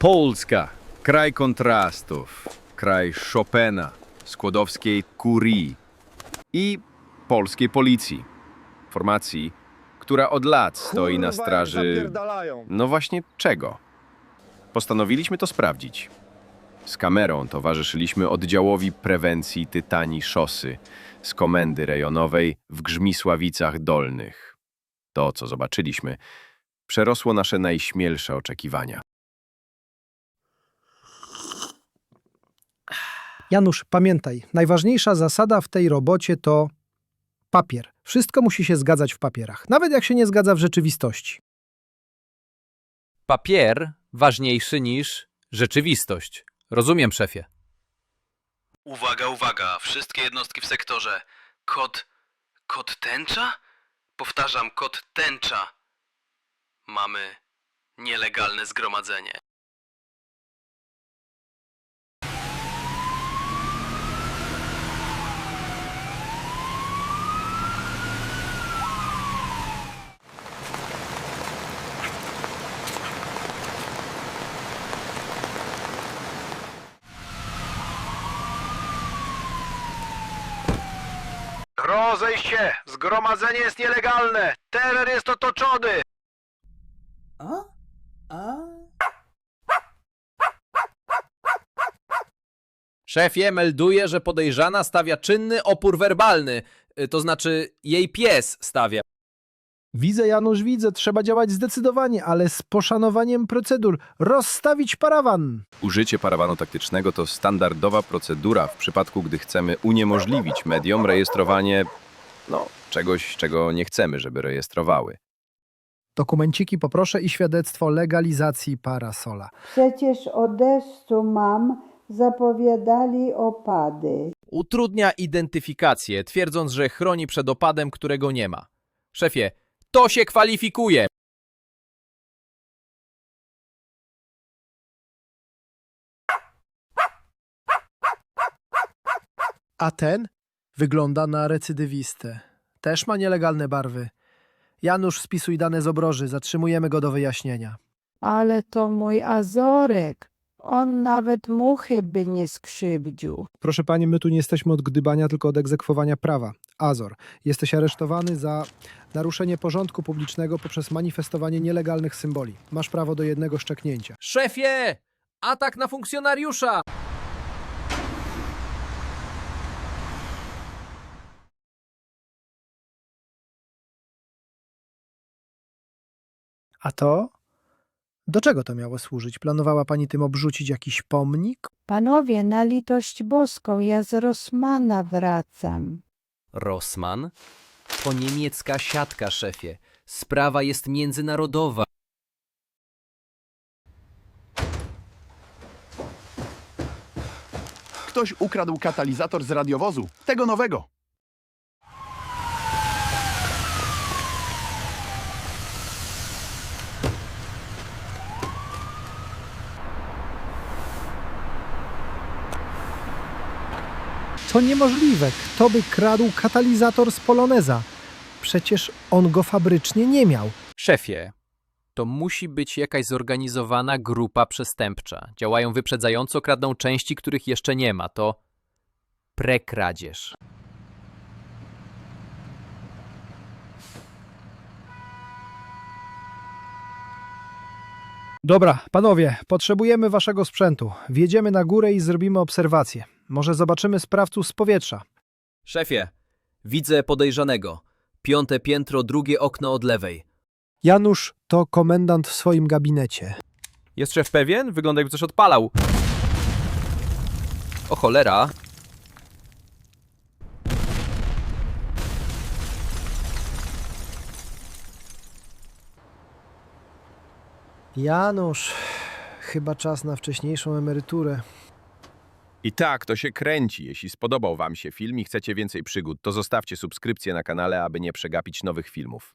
Polska. Kraj kontrastów. Kraj Chopina, skłodowskiej kurii i polskiej policji. Formacji, która od lat stoi na Kurwa, jak straży. zapierdalają. No właśnie czego? Postanowiliśmy to sprawdzić. Z kamerą towarzyszyliśmy oddziałowi prewencji Tytani Szosy z komendy rejonowej w Grzmisławicach Dolnych. To, co zobaczyliśmy, przerosło nasze najśmielsze oczekiwania. Janusz, pamiętaj, najważniejsza zasada w tej robocie to papier. Wszystko musi się zgadzać w papierach, nawet jak się nie zgadza w rzeczywistości. Papier ważniejszy niż rzeczywistość. Rozumiem, szefie. Uwaga, uwaga, wszystkie jednostki w sektorze. Kod. kod tęcza? Powtarzam, kod tęcza. Mamy nielegalne zgromadzenie. Rozejść się! Zgromadzenie jest nielegalne! Teren jest otoczony! Szefie melduje, że podejrzana stawia czynny opór werbalny, y, to znaczy jej pies stawia. Widzę, Janusz, widzę, trzeba działać zdecydowanie, ale z poszanowaniem procedur. Rozstawić parawan. Użycie parawanu taktycznego to standardowa procedura w przypadku, gdy chcemy uniemożliwić mediom rejestrowanie no, czegoś, czego nie chcemy, żeby rejestrowały. Dokumenciki poproszę i świadectwo legalizacji parasola. Przecież o deszczu mam, zapowiadali opady. Utrudnia identyfikację, twierdząc, że chroni przed opadem, którego nie ma. Szefie, to się kwalifikuje. A ten wygląda na recydywistę. Też ma nielegalne barwy. Janusz, spisuj dane z obroży, zatrzymujemy go do wyjaśnienia. Ale to mój Azorek. On nawet muchy by nie skrzywdził. Proszę pani, my tu nie jesteśmy od gdybania, tylko od egzekwowania prawa. Azor, jesteś aresztowany za naruszenie porządku publicznego poprzez manifestowanie nielegalnych symboli. Masz prawo do jednego szczeknięcia. Szefie! Atak na funkcjonariusza! A to? Do czego to miało służyć? Planowała pani tym obrzucić jakiś pomnik? Panowie, na litość boską, ja z Rosmana wracam. Rossmann? To niemiecka siatka, szefie. Sprawa jest międzynarodowa. Ktoś ukradł katalizator z radiowozu, tego nowego. To niemożliwe. Kto by kradł katalizator z Poloneza? Przecież on go fabrycznie nie miał. Szefie, to musi być jakaś zorganizowana grupa przestępcza. Działają wyprzedzająco, kradną części, których jeszcze nie ma. To prekradzież. Dobra, panowie, potrzebujemy waszego sprzętu. Wjedziemy na górę i zrobimy obserwację. Może zobaczymy sprawców z powietrza. Szefie, widzę podejrzanego. Piąte piętro, drugie okno od lewej. Janusz to komendant w swoim gabinecie. Jest szef pewien? Wygląda jakby coś odpalał. O cholera. Janusz, chyba czas na wcześniejszą emeryturę. I tak, to się kręci. Jeśli spodobał Wam się film i chcecie więcej przygód, to zostawcie subskrypcję na kanale, aby nie przegapić nowych filmów.